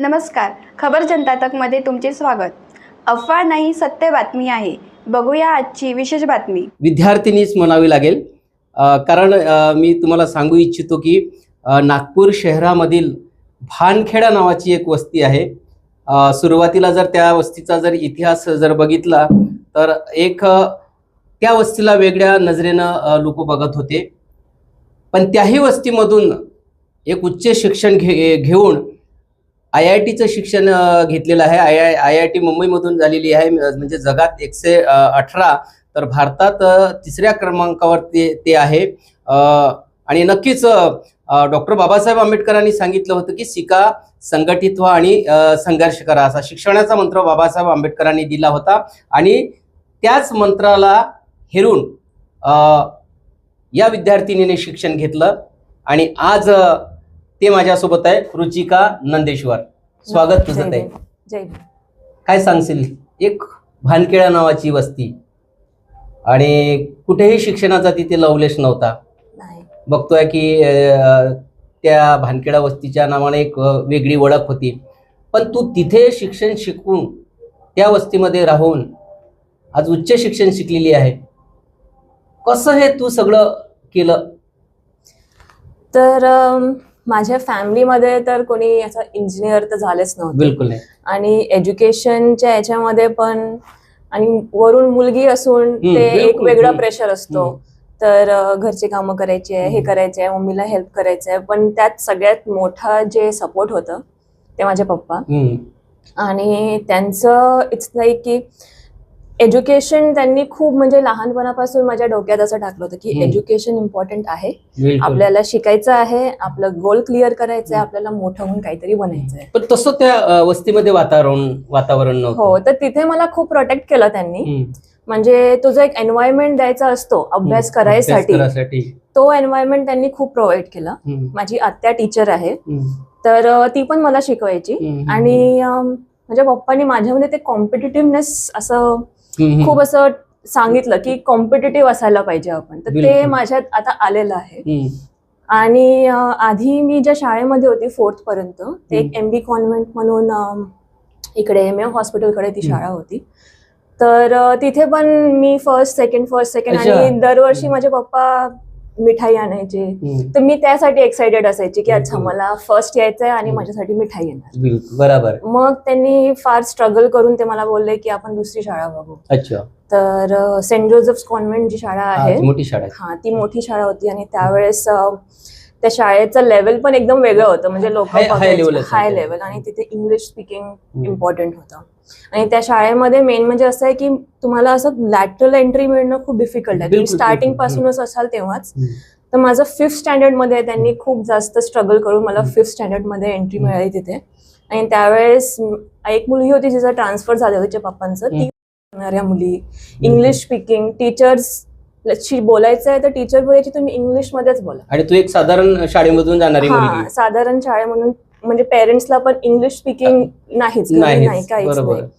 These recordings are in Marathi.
नमस्कार. खबर जनता तकमध्ये तुमचे स्वागत. अफवा नाही सत्य बातमी आहे. बघूया आजची विशेष बातमी. विद्यार्थिनीच म्हणावी लागेल. अ, कारण अ, मी तुम्हाला सांगू इच्छितो की अ, नागपूर शहरामधील भानखेडा नावाची एक वस्ती आहे. अ, सुरुवातीला जर त्या वस्तीचा जर इतिहास जर बघितला तर एक अ, त्या वस्तीला वेगळ्या नजरेनं लोक बघत होते. पण त्याही वस्तीमधून एक उच्च शिक्षण घे घेऊन आय आय टीचं शिक्षण घेतलेलं आहे. I I I I T मुंबईमधून झालेली आहे. म्हणजे जगात एकशे अठरा तर भारतात तिसऱ्या क्रमांकावर ते ते आहे आणि नक्कीच डॉक्टर बाबासाहेब आंबेडकरांनी सांगितलं होतं की शिका संघटित व्हा आणि संघर्ष करा असा शिक्षणाचा मंत्र बाबासाहेब आंबेडकरांनी दिला होता. आणि त्याच मंत्राला हेरून या विद्यार्थिनीने शिक्षण घेतलं. आणि आज ते माझ्यासोबत आहे रुचिका नंदेश्वर. स्वागत तुझं. जय भीम. काय सांगशील? एक भानकेळा नावाची वस्ती. आणि कुठेही शिक्षणाचा तिथे लवलेश नव्हता. बघतोय की त्या भानखेडा वस्तीच्या नावाने एक वेगळी ओळख होती. पण तू तिथे शिक्षण शिकून त्या वस्तीमध्ये राहून आज उच्च शिक्षण शिकलेली आहे. कसं हे तू सगळं केलं? तर माझ्या फॅमिलीमध्ये तर कोणी असं इंजिनियर तर झालेच नव्हते बिलकुल आणि एज्युकेशनच्या याच्यामध्ये पण आणि वरून मुलगी असून ते एक. वेगळा. प्रेशर असतो. तर घरचे कामं करायचे आहे हे. करायचे आहे मम्मीला हेल्प करायचं आहे पण त्यात सगळ्यात मोठा जे सपोर्ट होतं ते माझे पप्पा. आणि त्यांचं इट्स लाईक की एज्युकेशन त्यांनी खूप म्हणजे लहानपणापासून माझ्या डोक्यात असं टाकलं होतं की. एज्युकेशन इम्पॉर्टंट आहे आपल्याला शिकायचं आहे आपलं गोल क्लिअर करायचं आहे. आपल्याला मोठं होऊन काहीतरी बनायचं आहे पण तसं त्या वस्तीमध्ये वातावरण वातावरण हो तर तिथे मला खूप प्रोटेक्ट केलं त्यांनी. म्हणजे तुझा एक एन्व्हायरमेंट द्यायचा असतो अभ्यास. करायसाठी तो एन्व्हायरमेंट त्यांनी खूप प्रोव्हाइड केला. माझी आत्या टीचर आहे. तर ती पण मला शिकवायची. आणि माझ्या पप्पांनी माझ्यामध्ये ते कॉम्पिटिटिव्हनेस असं. खूप असं सांगितलं की कॉम्पिटेटिव्ह असायला पाहिजे आपण तर ते. माझ्यात आता आलेलं आहे. आणि आधी मी ज्या शाळेमध्ये होती फोर्थ पर्यंत ते एक. एम बी कॉन्व्हेंट म्हणून इकडे एम एम हॉस्पिटलकडे ती. शाळा होती तर तिथे पण मी फर्स्ट सेकंड फर्स्ट सेकंड. आणि दरवर्षी. माझे पप्पा मिठाई आणायचे. तर मी त्यासाठी एक्साइटेड असायची की अच्छा. मला फर्स्ट यायचं आहे आणि. माझ्यासाठी मिठाई येणार बिलकुल बरोबर मग त्यांनी फार स्ट्रगल करून ते मला बोलले की आपण दुसरी शाळा बघू अच्छा तर सेंट जोसेफ्स कॉन्व्हेंट जी शाळा आहे मोठी शाळा हा ती मोठी शाळा होती आणि त्यावेळेस त्या शाळेचं लेवल पण एकदम वेगळं होतं म्हणजे लोक हाय. लेवल आणि तिथे इंग्लिश स्पीकिंग इम्पॉर्टंट होतं आणि त्या शाळेमध्ये मेन म्हणजे असं आहे की तुम्हाला असं लॅटरल एंट्री मिळणं खूप डिफिकल्ट आहे तुम्ही स्टार्टिंग. पासूनच असाल तेव्हाच. तर माझं फिफ्थ स्टँडर्डमध्ये त्यांनी खूप जास्त स्ट्रगल करून मला. फिफ्थ स्टँडर्डमध्ये एंट्री. मिळाली तिथे आणि त्यावेळेस एक मुलगी होती जिचं ट्रान्सफर झालं तिच्या पप्पांचं ती मुली इंग्लिश स्पीकिंग टीचर्स बोलायचं आहे तर टीचर बोलायची तुम्ही इंग्लिश मध्येच बोला. आणि तू एक साधारण शाळेमधून जाणारी मुलगी. साधारण शाळे म्हणून म्हणजे पेरेंट्सला पण इंग्लिश स्पीकिंग नाहीच घरी नाहीच, नाही काहीच बरोबर. नाही.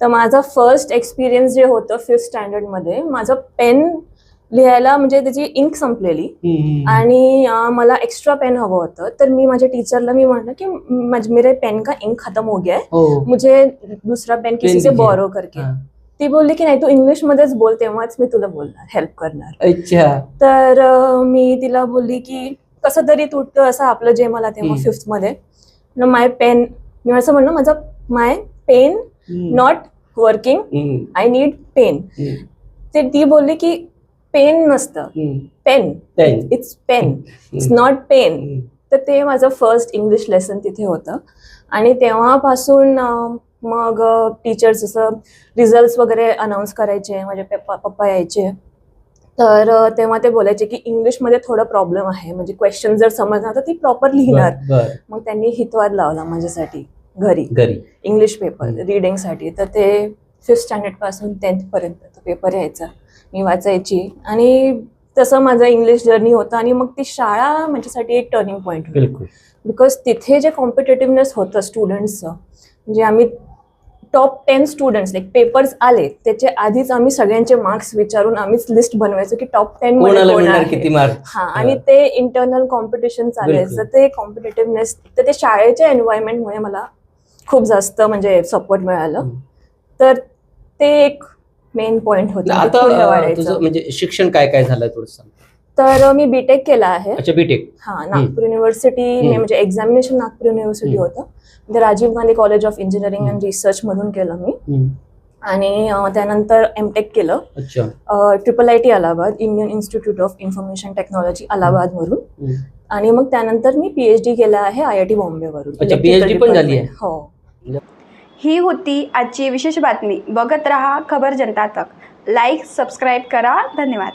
तर माझा फर्स्ट एक्सपिरियन्स जे होतं फिफ्थ स्टँडर्डमध्ये माझं पेन लिहायला म्हणजे त्याची इंक संपलेली. हम्म. आणि अं, मला एक्स्ट्रा पेन हवं होतं. तर मी माझ्या टीचरला मी म्हटलं की मेरे पेन का इंक खत्म हो गया है. हो. मुझे दूसरा पेन किसी से दीजिए. बोरो करके. हा. ती बोलली की नाही तू इंग्लिश मध्येच बोल तेव्हाच मी तुला बोलणार हेल्प करणार अच्छा तर अं, मी तिला बोलली की कसं तरी तुटतं असं आपलं जे मला तेव्हा हम्म. फिफ्थमध्ये माय पेन मी असं म्हणलं माझं my pen. Not working. I need pen. ते ती बोलली की पेन नसतं. Pen. It's pen it's. Not pen. तर ते माझं फर्स्ट इंग्लिश लेसन तिथे होतं आणि तेव्हापासून अं, मग टीचर्स असं रिझल्ट वगैरे अनाऊन्स करायचे माझे पप्पा पप्पा यायचे. तर तेव्हा ते बोलायचे की इंग्लिशमध्ये थोडं प्रॉब्लेम आहे. म्हणजे क्वेश्चन जर समजणार तर ती प्रॉपर लिहिणार. मग त्यांनी हितवाद लावला माझ्यासाठी घरी. घरी. English paper. रिडिंगसाठी तर ते फिफ्थ स्टँडर्डपासून टेन्थ पर्यंत तो पेपर यायचा. मी वाचायची. आणि तसं माझं इंग्लिश जर्नी होतं आणि मग ती शाळा माझ्यासाठी एक टर्निंग पॉईंट बिकॉज तिथे जे कॉम्पिटेटिव्हनेस होतं स्टुडंट्सचं म्हणजे आम्ही top ten students like papers आले त्याच्या आधीच आम्ही सगळ्यांचे मार्क्स विचारून आम्हीच लिस्ट बनवायचो की टॉप टेन मध्ये किती मार्क हा आणि ते इंटरनल कॉम्पिटिशन चालायचं. ते कॉम्पिटेटिव्हनेस तर ते शाळेच्या एन्व्हायरमेंटमुळे मला खूप जास्त म्हणजे सपोर्ट मिळालं. तर ते एक मेन पॉइंट होतं. आता म्हणजे शिक्षण काय काय झालंय थोडं तर मी बीटेक केला आहे. अच्छा बीटेक हा नागपूर युनिव्हर्सिटी. म्हणजे एक्झामिनेशन नागपूर युनिव्हर्सिटी. होतं. म्हणजे Rajiv Gandhi college of engineering. And research मधून केलं मी. आणि त्यानंतर एमटेक केलं. अच्छा. Triple I T Allahabad Indian institute of information technology Allahabad वरून. आणि मग त्यानंतर मी पीएचडी केला आहे आय आय टी बॉम्बे वरून अच्छा, PhD पण झाली आहे? हो. ही होती आजची विशेष बातमी. बघत रहा खबर जनता तक. लाईक सबस्क्राईब करा. धन्यवाद.